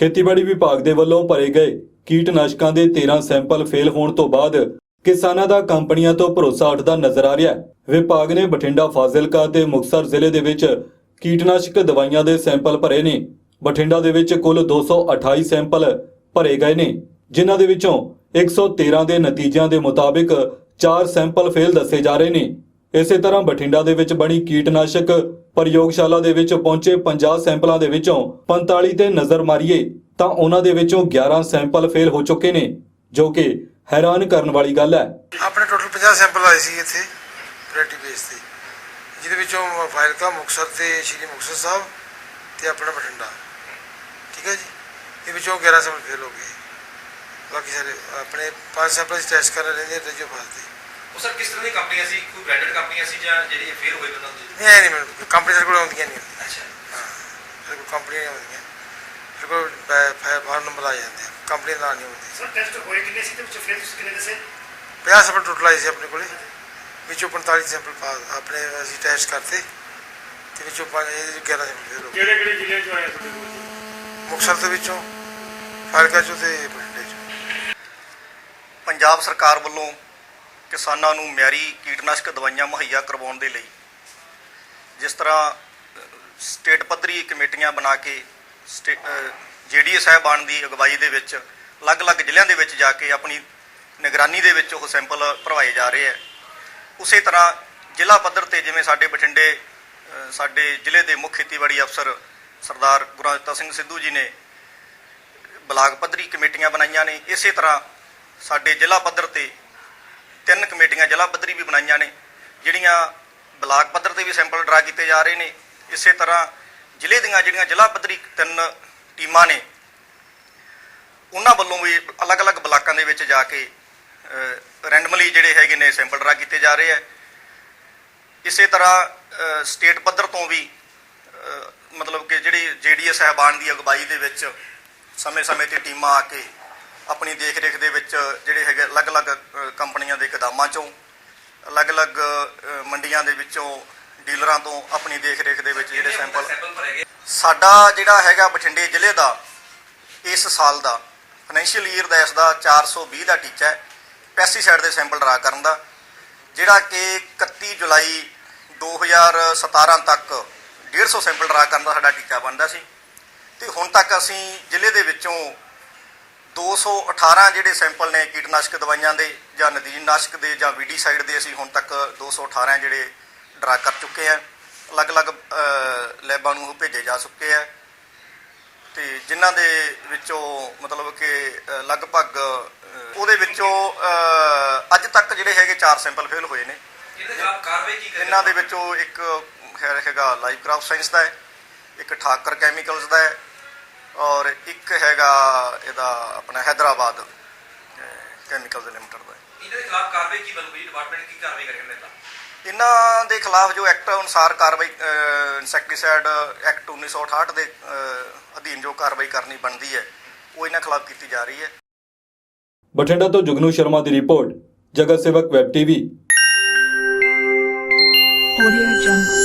ਖੇਤੀਬਾੜੀ ਵਿਭਾਗ ਦੇ ਵੱਲੋਂ ਭਰੇ ਗਏ ਕੀਟਨਾਸ਼ਕਾਂ ਦੇ 13 ਸੈਂਪਲ ਫੇਲ ਹੋਣ ਤੋਂ ਬਾਅਦ ਕਿਸਾਨਾਂ ਦਾ ਕੰਪਨੀਆਂ ਤੋਂ ਭਰੋਸਾ ਉੱਠਦਾ ਨਜ਼ਰ ਆ ਰਿਹਾ ਹੈ। ਵਿਭਾਗ ਨੇ ਬਠਿੰਡਾ ਫਾਜ਼ਿਲਕਾ ਤੇ ਮੁਕਤਸਰ ਜ਼ਿਲ੍ਹੇ ਦੇ ਵਿੱਚ ਕੀਟਨਾਸ਼ਕ ਦਵਾਈਆਂ ਦੇ ਸੈਂਪਲ ਭਰੇ ਨੇ। ਬਠਿੰਡਾ ਦੇ ਵਿੱਚ ਕੁੱਲ 228 ਸੈਂਪਲ ਭਰੇ ਗਏ ਨੇ, ਜਿਨ੍ਹਾਂ ਦੇ ਵਿੱਚੋਂ 113 ਦੇ ਨਤੀਜਿਆਂ ਦੇ ਮੁਤਾਬਿਕ 4 ਸੈਂਪਲ ਫੇਲ ਦੱਸੇ ਜਾ ਰਹੇ ਨੇ। ਇਸੇ ਤਰ੍ਹਾਂ ਬਠਿੰਡਾ ਦੇ ਵਿੱਚ ਬਣੀ ਕੀਟਨਾਸ਼ਕ ਪ੍ਰਯੋਗਸ਼ਾਲਾ ਦੇ ਵਿੱਚ ਪਹੁੰਚੇ 50 ਸੈਂਪਲਾਂ ਦੇ ਵਿੱਚੋਂ 45 ਤੇ ਨਜ਼ਰ ਮਾਰੀਏ ਤਾਂ ਉਹਨਾਂ ਦੇ ਵਿੱਚੋਂ 11 ਸੈਂਪਲ ਫੇਲ ਹੋ ਚੁੱਕੇ ਨੇ, ਜੋ ਕਿ ਹੈਰਾਨ ਕਰਨ ਵਾਲੀ ਗੱਲ ਹੈ। ਆਪਣੇ ਟੋਟਲ 50 ਸੈਂਪਲ ਆਏ ਸੀ ਇੱਥੇ, ਵੈਰਾਈਟੀ ਬੇਸ ਤੇ, ਜਿਹਦੇ ਵਿੱਚੋਂ ਫਾਇਲਕਾ ਮੁਕਤਸਰ ਤੇ ਸ਼੍ਰੀ ਮੁਕਤਸਰ ਸਾਹਿਬ ਤੇ ਆਪਣਾ ਬਠਿੰਡਾ। ਠੀਕ ਹੈ ਜੀ? ਇਹ ਵਿੱਚੋਂ 11 ਸੈਂਪਲ ਫੇਲ ਹੋ ਗਏ। ਬਾਕੀ ਸਾਰੇ ਆਪਣੇ 5 ਸੈਂਪਲ ਟੈਸਟ ਕਰ ਰਹੇ ਨੇ ਰਜੋ ਫਾਸਤੇ ਉਹ ਸਰ ਕਿਸ ਤਰ੍ਹਾਂ ਦੀ ਕੰਪਨੀਆਂ ਸੀ? ਕੋਈ ਬ੍ਰਾਂਡਡ ਕੰਪਨੀਆਂ ਸੀ ਜਾਂ ਜਿਹੜੀ ਫੇਲ ਹੋਏ ਬੰਦਾ ਨਹੀਂ ਐ ਨਹੀਂ ਮੈਨੂੰ ਕੰਪਨੀ ਸਾਡੇ ਕੋਲ ਆਉਂਦੀਆਂ ਨਹੀਂ। ਹੁੰਦੀਆਂ ਅੱਛਾ। ਹਾਂ ਸਾਡੇ ਕੋਲ ਕੰਪਨੀ ਨਹੀਂ ਆਉਂਦੀਆਂ। ਸਾਡੇ ਕੋਲ ਫਾਇਰ ਨੰਬਰ ਆ ਜਾਂਦੇ ਆ। ਕੰਪਨੀ ਦਾ ਨਾਂ ਨਹੀਂ ਹੁੰਦੀ ਸਰ ਟੈਸਟ ਹੋਏ ਕਿੰਨੇ ਸੀ? ਤੇ ਵਿੱਚ ਫੇਲ ਤੁਸੀਂ ਕਿੰਨੇ ਦੱਸੇ? 50 ਸੈਂਪਲ ਟੋਟਲ ਆਏ ਸੀ ਆਪਣੇ ਕੋਲੇ। ਵਿੱਚੋਂ 45 ਸੈਂਪਲ ਪਾਸ ਆਪਣੇ ਅਸੀਂ ਟੈਸਟ ਕਰਤੇ। ਤੇ ਵਿੱਚੋਂ ਪੰਜ ਇਹ 11 ਸੈਂਪਲ ਫੇਲ ਹੋ ਗਏ। ਕਿਹੜੇ ਕਿਹੜੇ ਜ਼ਿਲ੍ਹੇ ਚੋਂ ਆਏ ਤੁਹਾਡੇ ਕੋਲ? ਮੁਕਤਸਰ ਦੇ ਵਿੱਚੋਂ ਫਾਜ਼ਿਲਕਾ ਚੋਂ ਤੇ ਬਠਿੰਡੇ ਚੋਂ। ਪੰਜਾਬ ਸਰਕਾਰ ਵੱਲੋਂ ਕਿਸਾਨਾਂ ਨੂੰ ਮਿਆਰੀ ਕੀਟਨਾਸ਼ਕ ਦਵਾਈਆਂ ਮੁਹੱਈਆ ਕਰਵਾਉਣ ਦੇ ਲਈ ਜਿਸ ਤਰ੍ਹਾਂ ਸਟੇਟ ਪੱਧਰੀ ਕਮੇਟੀਆਂ ਬਣਾ ਕੇ ਜੀਡੀਏ ਸਾਹਿਬਾਨ ਦੀ ਅਗਵਾਈ ਦੇ ਵਿੱਚ ਅਲੱਗ-ਅਲੱਗ ਜ਼ਿਲ੍ਹਿਆਂ ਦੇ ਵਿੱਚ ਜਾ ਕੇ ਆਪਣੀ ਨਿਗਰਾਨੀ ਦੇ ਵਿੱਚ ਉਹ ਸੈਂਪਲ ਭਰਵਾਏ ਜਾ ਰਹੇ ਹੈ ਉਸੇ ਤਰ੍ਹਾਂ ਜ਼ਿਲ੍ਹਾ ਪੱਧਰ ਤੇ ਜਿਵੇਂ ਸਾਡੇ ਬਠਿੰਡੇ ਸਾਡੇ ਜ਼ਿਲ੍ਹੇ ਦੇ ਮੁੱਖ ਖੇਤੀਬਾੜੀ ਅਫਸਰ ਸਰਦਾਰ ਗੁਰਦਿੱਤਾ ਸਿੰਘ ਸਿੱਧੂ ਜੀ ਨੇ ਬਲਾਕ ਪੱਧਰੀ ਕਮੇਟੀਆਂ ਬਣਾਈਆਂ ਨੇ। ਇਸੇ ਤਰ੍ਹਾਂ ਸਾਡੇ ਜ਼ਿਲ੍ਹਾ ਪੱਧਰ ਤੇ ਤਿੰਨ ਕਮੇਟੀਆਂ ਜ਼ਿਲ੍ਹਾ ਪੱਧਰੀ ਵੀ ਬਣਾਈਆਂ ਨੇ, ਜਿਹੜੀਆਂ ਬਲਾਕ ਪੱਧਰ ਤੇ ਵੀ ਸੈਂਪਲ ਡਰਾ ਕੀਤੇ ਜਾ ਰਹੇ ਨੇ। ਇਸੇ ਤਰ੍ਹਾਂ ਜ਼ਿਲ੍ਹੇ ਦੀਆਂ ਜਿਹੜੀਆਂ ਜ਼ਿਲ੍ਹਾ ਪੱਧਰੀ ਤਿੰਨ ਟੀਮਾਂ ਨੇ, ਉਹਨਾਂ ਵੱਲੋਂ ਵੀ ਅਲੱਗ-ਅਲੱਗ ਬਲਾਕਾਂ ਦੇ ਵਿੱਚ ਜਾ ਕੇ ਰੈਂਡਮਲੀ ਜਿਹੜੇ ਹੈਗੇ ਨੇ ਸੈਂਪਲ ਡਰਾ ਕੀਤੇ ਜਾ ਰਹੇ ਹੈ ਇਸੇ ਤਰ੍ਹਾਂ ਸਟੇਟ ਪੱਧਰ ਤੋਂ ਵੀ ਮਤਲਬ ਕਿ ਜਿਹੜੀ ਜੀਡੀਏ ਸਹਿਬਾਨ ਦੀ ਅਗਵਾਈ ਦੇ ਵਿੱਚ ਸਮੇਂ-ਸਮੇਂ ਤੇ ਟੀਮਾਂ ਆ ਕੇ ਆਪਣੀ ਦੇਖ-ਰੇਖ ਦੇ ਵਿੱਚ ਜਿਹੜੇ ਹੈਗੇ ਅਲੱਗ-ਅਲੱਗ ਕੰਪਨੀਆਂ ਦੇ ਕਦਮਾਂ ਚੋਂ ਅਲੱਗ-ਅਲੱਗ ਮੰਡੀਆਂ ਦੇ ਵਿੱਚੋਂ ਡੀਲਰਾਂ ਤੋਂ ਆਪਣੀ ਦੇਖ-ਰੇਖ ਦੇ ਵਿੱਚ ਜਿਹੜੇ ਸੈਂਪਲ ਸਾਡਾ ਜਿਹੜਾ ਹੈਗਾ ਬਠਿੰਡੇ ਜ਼ਿਲ੍ਹੇ ਦਾ ਇਸ ਸਾਲ ਦਾ ਫਾਈਨੈਂਸ਼ੀਅਲ ਈਅਰ ਦਾ ਇਸ ਦਾ 420 ਦਾ ਟੀਚਾ ਹੈ ਪੈਸਟੀਸਾਈਡ ਦੇ ਸੈਂਪਲ ਡਰਾ ਕਰਨ ਦਾ ਜਿਹੜਾ ਕਿ 31 ਜੁਲਾਈ 2017 ਤੱਕ 150 ਸੈਂਪਲ ਡਰਾ ਕਰਨ ਦਾ ਸਾਡਾ ਟੀਚਾ ਬਣਦਾ ਸੀ। ਤੇ ਹੁਣ ਤੱਕ ਅਸੀਂ ਜ਼ਿਲ੍ਹੇ ਦੇ ਵਿੱਚੋਂ 218 ਜਿਹੜੇ ਸੈਂਪਲ ਨੇ ਕੀਟਨਾਸ਼ਕ ਦਵਾਈਆਂ ਦੇ ਜਾਂ ਨਦੀਨਨਾਸ਼ਕ ਦੇ ਜਾਂ ਵੀਡੀਸਾਈਡ ਦੇ ਅਸੀਂ ਹੁਣ ਤੱਕ 218 ਜਿਹੜੇ ਡਰਾ ਕਰ ਚੁੱਕੇ ਆ। ਅਲੱਗ-ਅਲੱਗ ਲੈਬਾਂ ਨੂੰ ਉਹ ਭੇਜੇ ਜਾ ਚੁੱਕੇ ਆ। ਤੇ ਜਿਨ੍ਹਾਂ ਦੇ ਵਿੱਚੋਂ ਮਤਲਬ ਕਿ ਲਗਭਗ ਉਹਦੇ ਵਿੱਚੋਂ ਅੱਜ ਤੱਕ ਜਿਹੜੇ ਹੈਗੇ 4 ਸੈਂਪਲ ਫੇਲ ਹੋਏ ਨੇ। ਇਹਨਾਂ ਦੇ ਵਿੱਚੋਂ ਇੱਕ ਹੈਗਾ ਲਾਈਵ ਕਰਾਫਟ ਸਾਇੰਸ ਦਾ ਹੈ ਇੱਕ ਠਾਕਰ ਕੈਮੀਕਲਸ ਦਾ ਹੈ ਔਰ ਇੱਕ ਹੈਗਾ ਇਹਦਾ ਆਪਣਾ ਹੈਦਰਾਬਾਦ ਕੈਮੀਕਲਸ ਲਿਮਟਿਡ ਦਾ। ਇਹਨਾਂ ਦੇ ਖਿਲਾਫ ਕਾਰਵਾਈ ਕੀ ਬਣੂਗੀ? ਡਿਪਾਰਟਮੈਂਟ ਕੀ ਕਾਰਵਾਈ ਕਰੇਗਾ ਮੇਰੇ ਨਾਲ ਇਹਨਾਂ ਦੇ ਖਿਲਾਫ ਜੋ ਐਕਟ ਅਨੁਸਾਰ ਕਾਰਵਾਈ ਇਨਸੈਕਟੀਸਾਈਡ ਐਕਟ 1968 ਦੇ ਅਧੀਨ ਜੋ ਕਾਰਵਾਈ ਕਰਨੀ ਬਣਦੀ ਹੈ ਉਹ ਇਹਨਾਂ ਖਿਲਾਫ ਕੀਤੀ ਜਾ ਰਹੀ ਹੈ। ਬਠਿੰਡਾ ਤੋਂ ਜੁਗਨੂ ਸ਼ਰਮਾ ਦੀ ਰਿਪੋਰਟ ਜਗਤ ਸੇਵਕ ਵੈਬ ਟੀਵੀ। Audio Jungle.